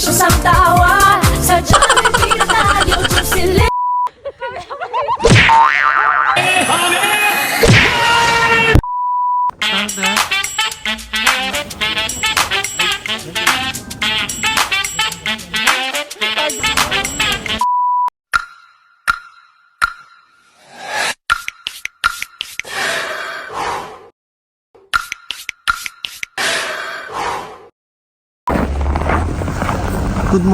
是上当。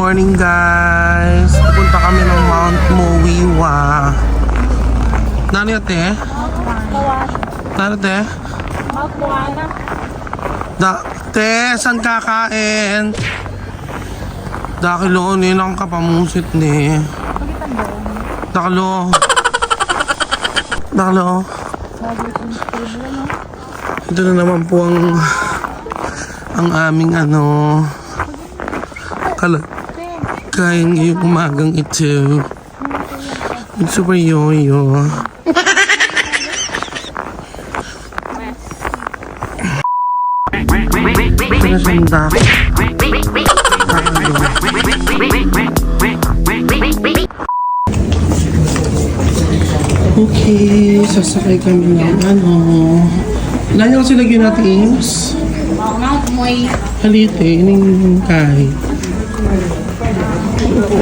Morning guys! Pupunta kami ng Mount Mowiwa. Nani ate? Nani ate? Da, te, saan kakain? Dakilo, ni lang kapamusit ni. Dakilo. Dakilo. Ito na naman po ang ang aming ano kala kayang ngayong umagang ito. Super yoyo. Nasanda. Okay, sasakay kami ng ano. Yung kasi lagyan natin Ames? Halite, ining kahit.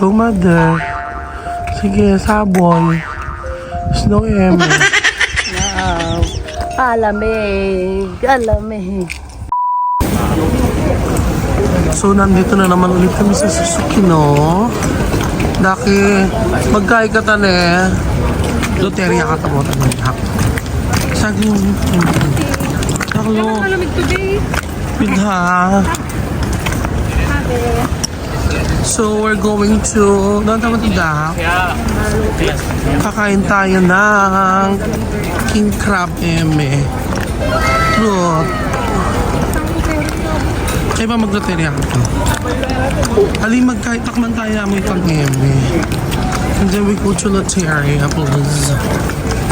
Go, mother. Sige, sabon. Snow M. Wow. Alamig. Alamig. So, nandito na naman ulit kami sa Suzuki, no? Daki, magkay ka tane. Loteria ka tamo. Hap. Saging. Naklo. Alamig today. Pidha. So, we're going to... Doon tama tida. Kakain tayo ng King Crab Eme. Look. Kaya ba mag-loteria ka to? Ali, magkahit takman tayo amoy pang Eme. And then we go to loteria, please.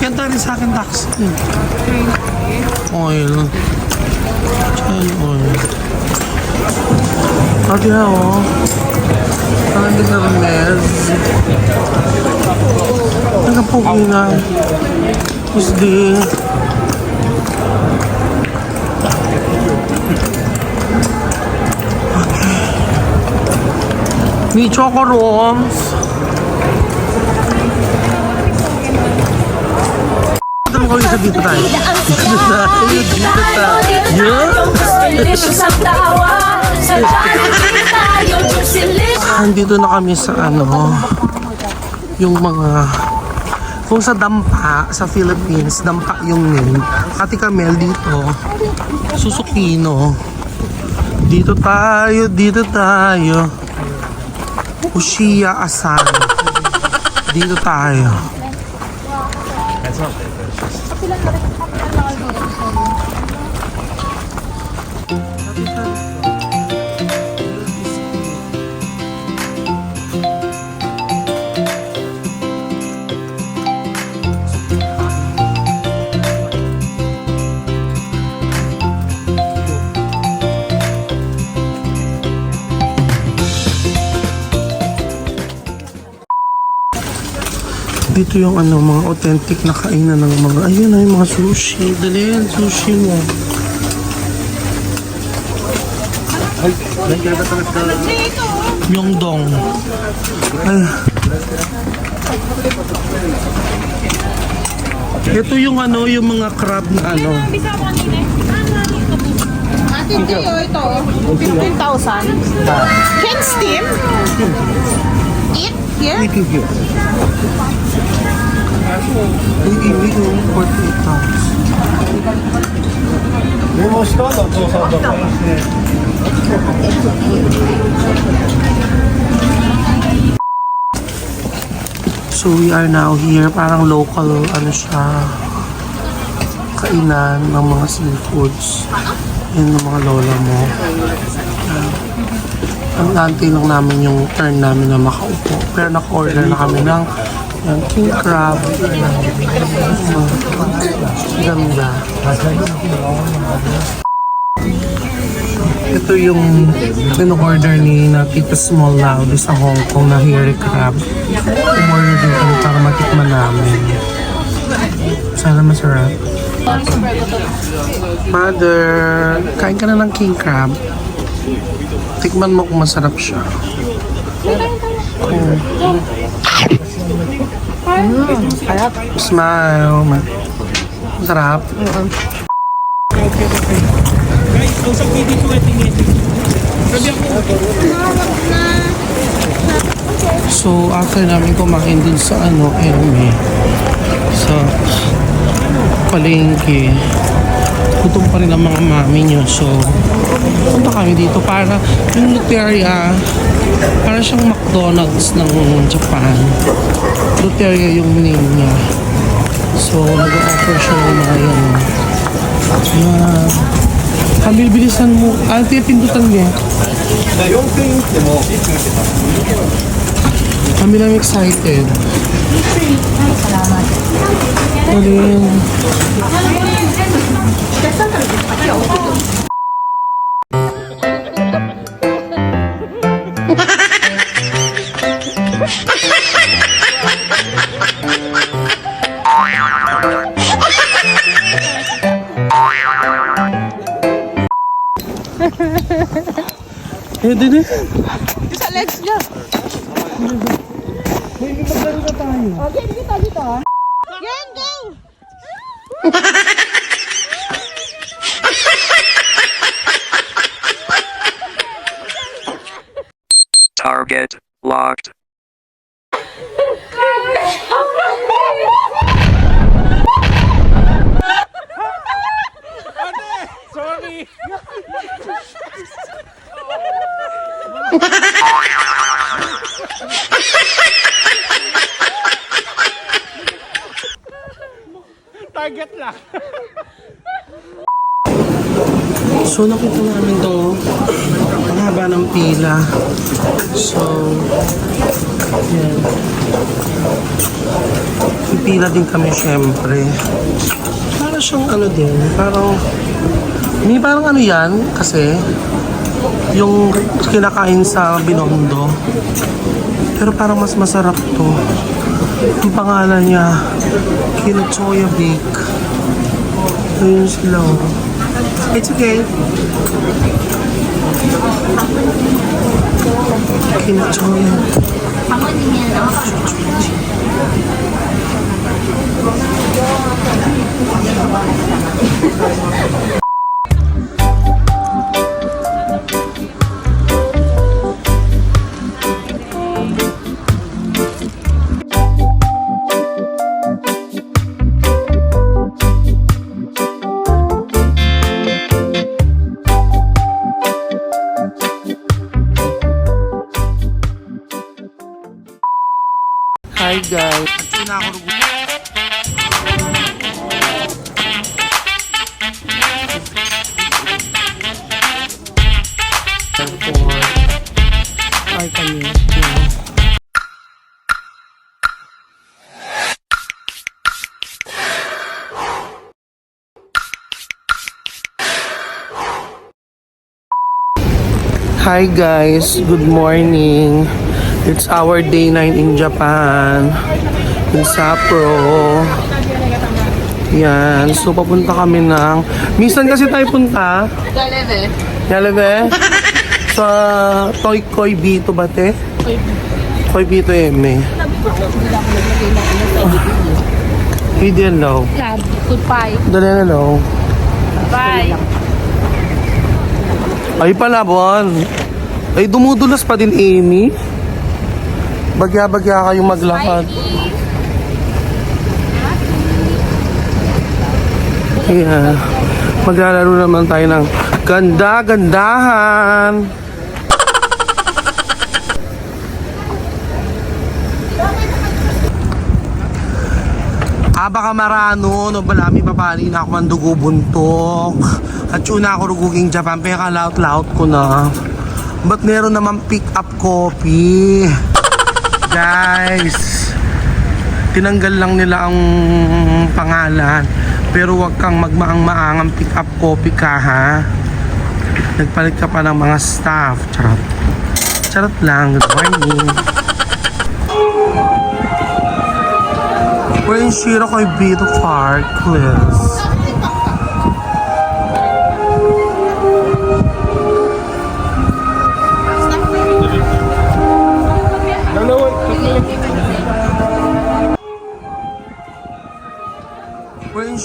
Yan tayo sa akin taxi. Oil. Chai oil. Ate oh. Parang hindi na remez. Nagkapuki na. Tuesday. May choco rolls. Ito mo kami sa dito tayo. Dito tayo, dito tayo Juicy Nandito na kami sa ano, yung mga, kung sa Dampa, sa Philippines, Dampa yung name. Ate Camel dito, Susukino. Dito tayo, dito tayo. Ushiya Asan. Dito tayo. Dito yung ano, mga authentic na kainan ng mga, ayun ay mga sushi. Dali yan, sushi mo. Myeongdong. Ay. Ito yung ano, yung mga crab na ano. Ate Tio, ito. 15,000. 15. steam? Eat here? Wait, here. Uy, ibig yung 48 pounds. So we are now here, parang local, ano siya, kainan ng mga seafoods. Yan ng mga lola mo. Yan. Ang antay lang namin yung turn namin na makaupo. Pero naka-order na kami ng yan, king crab. Ganda. Ito yung pin-order ni na Tita Small Loud sa Hong Kong na hairy crab. Umorder din kami para matikman namin. Sana masarap. Mother, kain ka na ng king crab. Tikman mo kung masarap siya. Oh. Smile. Ma- Masarap. So, after namin kumain dun sa ano, Elme, sa palengke, gutom pa rin ang mga mami nyo. So, punta kami dito para yung Luteria, para siyang McDonald's ng Japan. Luteria yung name niya. So, nag-offer siya ng mga yan. Yan. Kamil, bilisan mo. Ah, tiyo, pindutan niya. Kami lang excited. Salamat. Galing. Eh, din eh. Sa legs niya. Okay, dito, dito. Yan, go! Target So, nakita namin to. Ang haba ng pila. So, yan. Pipila din kami syempre. Para siyang ano din, parang, may parang ano yan, kasi, yung kinakain sa Binondo. Pero parang mas masarap to. Ang pangalan niya, Kinochoya Bake. Ayun sila. oh. It's okay. Kinochoya. Hi guys. Ay kami. Yeah. Hi guys, good morning. It's our day 9 in Japan. In Sapro. Yan. So, papunta kami ng... Minsan kasi tayo punta. Galeve. Yalebe? Sa Toy Koy Bito ba te? Koy Bito Eme. Hindi yan daw. Goodbye. Dali na daw. Bye. Ay pala, Bon. Ay, dumudulas pa din, Amy. Bagya-bagya kayong maglakad. Yeah. Maglalaro naman tayo ng ganda-gandahan. Ah, baka marano, no, balami papali na ako mandugo buntok. At yun na ako ruguging Japan, pero laut-laut ko na. Ba't meron naman pick up copy? Guys, tinanggal lang nila ang pangalan. Pero wag kang magmaang-maangang pick up copy ka ha. Nagpalit ka pa ng mga staff. Charot. Charot lang. Good morning. We're in Shirokoy Beetle Park, Liz.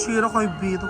We're in Shirokoy Beetle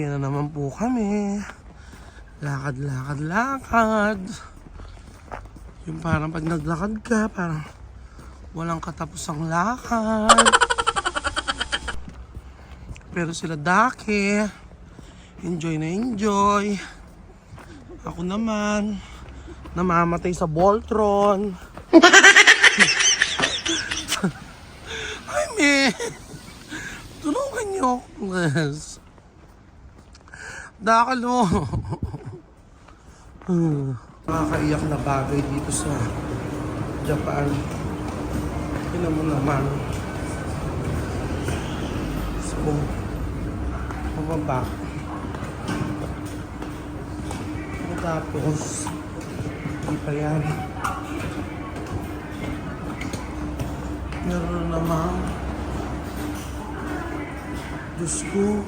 Yan na naman po kami. Lakad, lakad, lakad. Yung parang pag naglakad ka, parang walang katapusang lakad. Pero sila dake, enjoy na enjoy. Ako naman, namamatay sa Voltron. Ay, me. Tulungan niyo ako, Dakalo. hmm. Nakakaiyak na bagay dito sa Japan. Tingnan mo naman. So, pababa. Tapos, hindi pa yan. Meron naman. Diyos ko.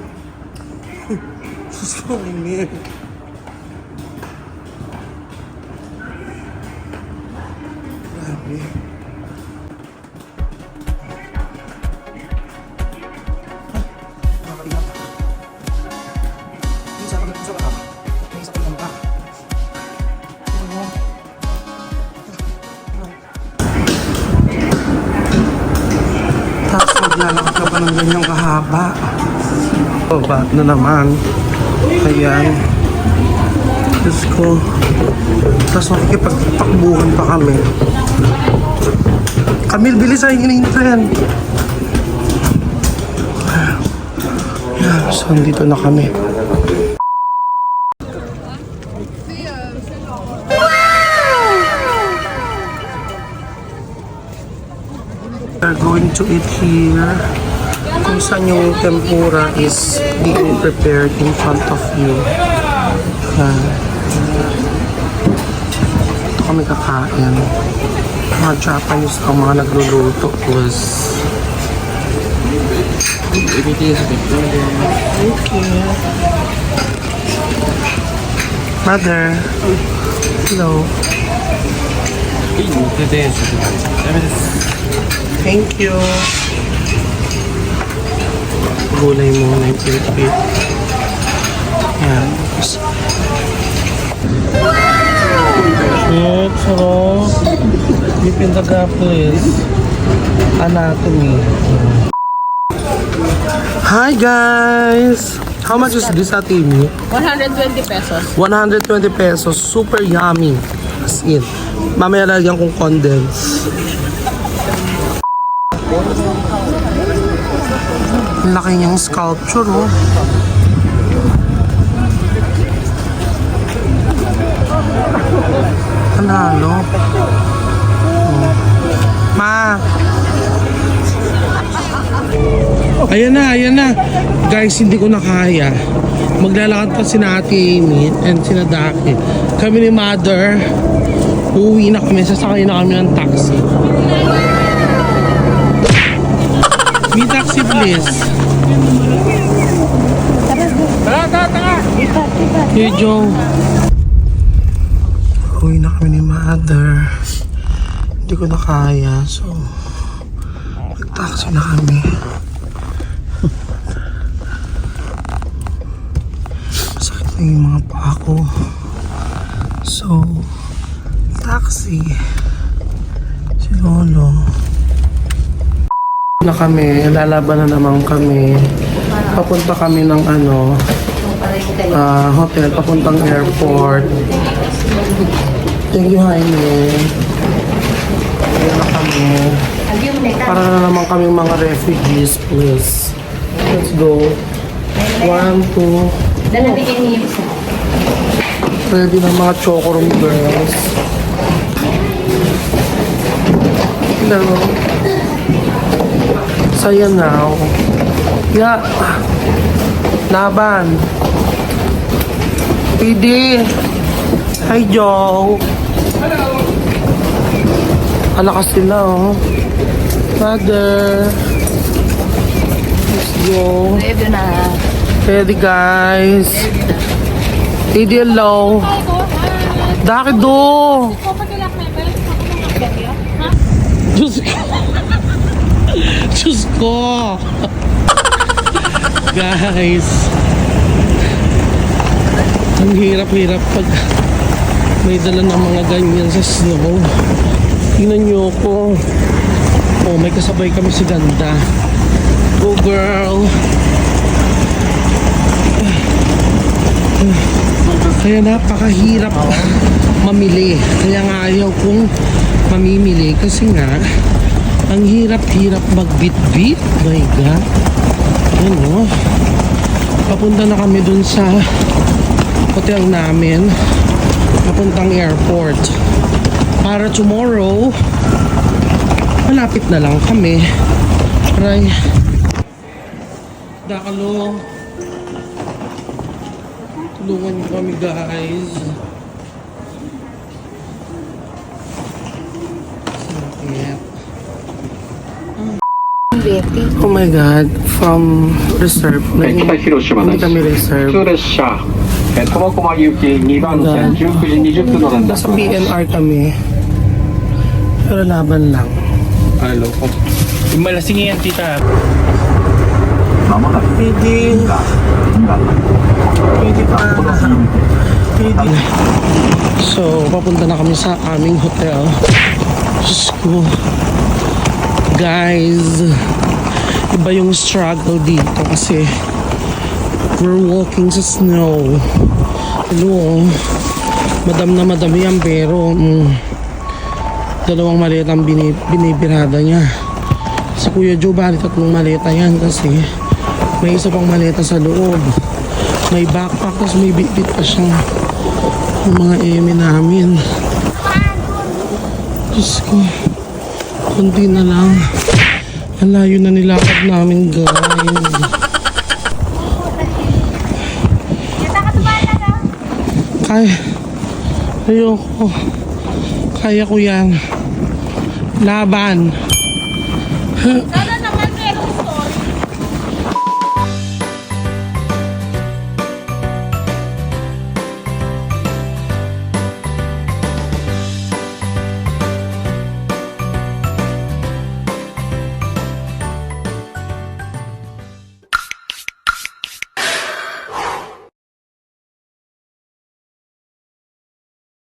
Ko lang ka. Ano? Tapos maglalakad ka pa ng ganyang kahaba. Oh, ba't na naman? Ayan. Diyos ko. Tapos makikipagtakbuhan pa kami. Camille, bilis ay hinihintay. So, andito na kami. We're going to eat here. Kung saan yung tempura is being prepared in front of you. Yan. Ito kami kakain. Mga Japanese ang mga nagluluto was Okay. Mother. Hello. Thank you. Gulay muna yung pit-pit. Yan. Shit, sarap. Deep in the gap, please. Anatomy. Hi guys! How much is this atimi? 120 pesos. 120 pesos. Super yummy. As in. Mamaya lalagyan kong condense. Ang Laki niyang sculpture, oh. Panalo. Oh. Ma! Ayan na, ayan na. Guys, hindi ko na kaya. Maglalakad pa si Ate Amy and si Daki. Kami ni Mother, uuwi na kami. Sasakay na kami ng taxi. May taxi please. Tara, tara, tara. Hey Joe. Uwi na kami ni Mother. Hindi ko na kaya. So, mag-taxi na kami. Masakit na yung mga paa ko. So, taxi. Si Lolo. Na kami, lalaban na naman kami. Papunta kami ng ano, ah, hotel, papuntang airport. Thank you, Jaime. Ayan na kami. Para na naman kami mga refugees, please. Let's go. One, two. Ready na mga chocorum girls. Hello. Saya now. Ya. Laban. PD. Hi, Joe. Alakas sila, oh. Mother. Let's go. Ready na. Ready, guys. PD, hello. Daki do. Diyos ko. Diyos ko. guys. Ang hirap-hirap pag may dala ng mga ganyan sa snow. Tingnan niyo ko. Oh, may kasabay kami si Ganda. Go girl. Kaya napakahirap mamili. Kaya nga ayaw kong mamimili kasi nga ang hirap-hirap magbit-bit. My God. Ano? Papunta na kami dun sa hotel namin. Papuntang airport. Para tomorrow, malapit na lang kami. Aray. Dakalo. Tulungan niyo kami guys. Sakit. Oh my god, from reserve. え北広島Hindi です kami 普 reserve. 通列車え苫小牧行き2番線19時20分の連絡 Nasa PNR kami. Pero laban lang. Halo ko. Yung malasing yan, tita. Pwede. Pwede pa. Pwede. So, papunta na kami sa aming hotel. Diyos ko. Guys, iba yung struggle dito kasi we're walking sa snow. Hello. Madam na madam yan pero mm, dalawang maleta ang bini, binibirada niya. Si Kuya Joe, bali tatlong maleta yan kasi may isa pang maleta sa loob. May backpack, tapos may bitbit pa siyang yung mga eme namin. Diyos ko, kunti na lang. Ang layo na nilakad namin, guys. Kaya, ayoko. Kaya ko yan. Laban.